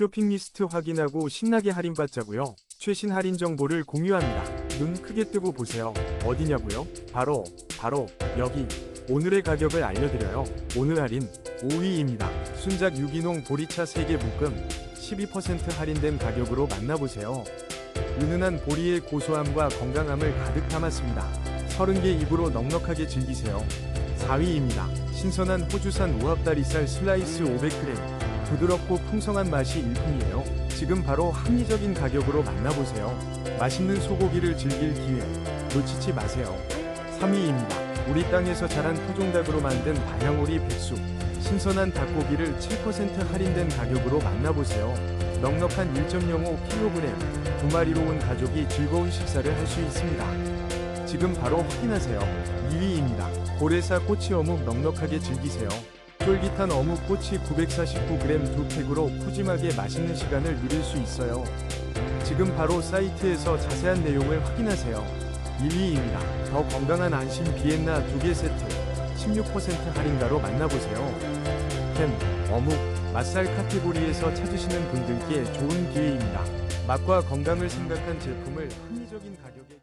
쇼핑 리스트 확인하고 신나게 할인받자고요. 최신 할인 정보를 공유합니다. 눈 크게 뜨고 보세요. 어디냐고요? 바로 바로 여기. 오늘의 가격을 알려드려요. 오늘 할인 5위입니다. 순작 유기농 보리차 3개 묶음 12% 할인된 가격으로 만나보세요. 은은한 보리의 고소함과 건강함을 가득 담았습니다. 30개 입으로 넉넉하게 즐기세요. 4위입니다. 신선한 호주산 우합다리살 슬라이스 500g. 부드럽고 풍성한 맛이 일품이에요. 지금 바로 합리적인 가격으로 만나보세요. 맛있는 소고기를 즐길 기회 놓치지 마세요. 3위입니다. 우리 땅에서 자란 토종닭으로 만든 다양오리 백숙. 신선한 닭고기를 7% 할인된 가격으로 만나보세요. 넉넉한 1.05kg, 두 마리로 온 가족이 즐거운 식사를 할 수 있습니다. 지금 바로 확인하세요. 2위입니다. 고래사 꼬치 어묵 넉넉하게 즐기세요. 쫄깃한 어묵 꼬치 949g 두 팩으로 푸짐하게 맛있는 시간을 누릴 수 있어요. 지금 바로 사이트에서 자세한 내용을 확인하세요. 1위입니다. 더 건강한 안심 비엔나 두개 세트 16% 할인가로 만나보세요. 햄, 어묵, 맛살 카테고리에서 찾으시는 분들께 좋은 기회입니다. 맛과 건강을 생각한 제품을 합리적인 가격에